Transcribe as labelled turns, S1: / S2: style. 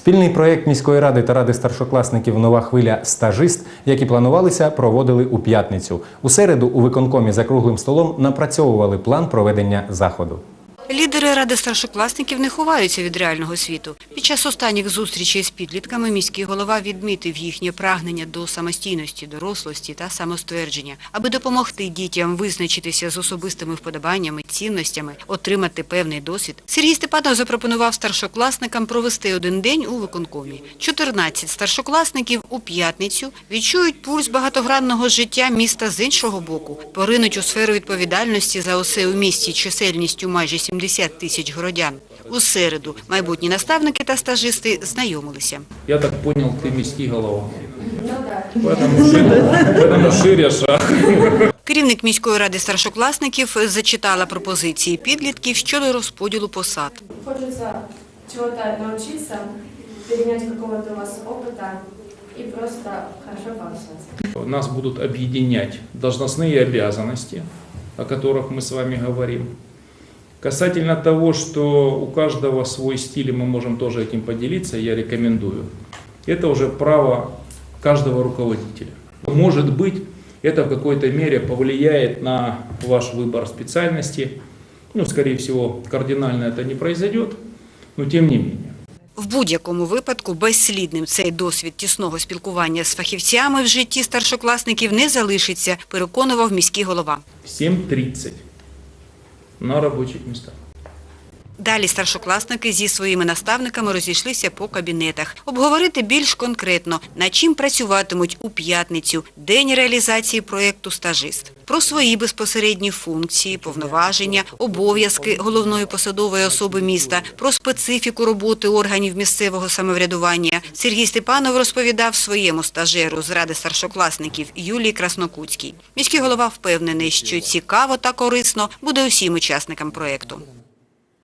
S1: Спільний проєкт міської ради та ради старшокласників Нова хвиля стажист, які планувалися, проводили у п'ятницю. У середу у виконкомі за круглим столом напрацьовували план проведення заходу.
S2: Лідери ради старшокласників не ховаються від реального світу. Під час останніх зустрічей з підлітками міський голова відмітив їхнє прагнення до самостійності, дорослості та самоствердження, аби допомогти дітям визначитися з особистими вподобаннями, цінностями, отримати певний досвід. Сергій Степанов запропонував старшокласникам провести один день у виконкомі. 14 старшокласників у п'ятницю відчують пульс багатогранного життя міста з іншого боку, поринуть у сферу відповідальності за усе у місті чисельністю майже 70 тисяч городян. У середу майбутні наставники та стажисти знайомилися.
S3: Я так понял, ты міський голова. Поэтому шире, поэтому шире шаг.
S2: Керівник міської ради старшокласників зачитала пропозиції підлітків щодо розподілу посад.
S4: Хочется чего-то научиться, перенять какого-то у вас опыта и просто хорошо пообщаться.
S3: Нас будут объединять должностные обязанности, о которых мы с вами говорим. Касательно того, что у каждого свой стиль, и мы можем тоже этим поделиться, я рекомендую. Это уже право каждого руководителя. Может быть, это в какой-то мере повлияет на ваш выбор специальности. Ну, скорее всего, кардинально это не произойдет, но тем не менее.
S2: В будь-якому випадку безслідним цей досвід тісного спілкування з фахівцями в житті старшокласників не залишиться, переконував міський голова.
S3: В 7.30 на рабочих местах.
S2: Далі старшокласники зі своїми наставниками розійшлися по кабінетах. Обговорити більш конкретно, над чим працюватимуть у п'ятницю, день реалізації проєкту «Стажист». Про свої безпосередні функції, повноваження, обов'язки головної посадової особи міста, про специфіку роботи органів місцевого самоврядування. Сергій Степанов розповідав своєму стажеру з ради старшокласників Юлії Краснокутській. Міський голова впевнений, що цікаво та корисно буде усім учасникам проєкту.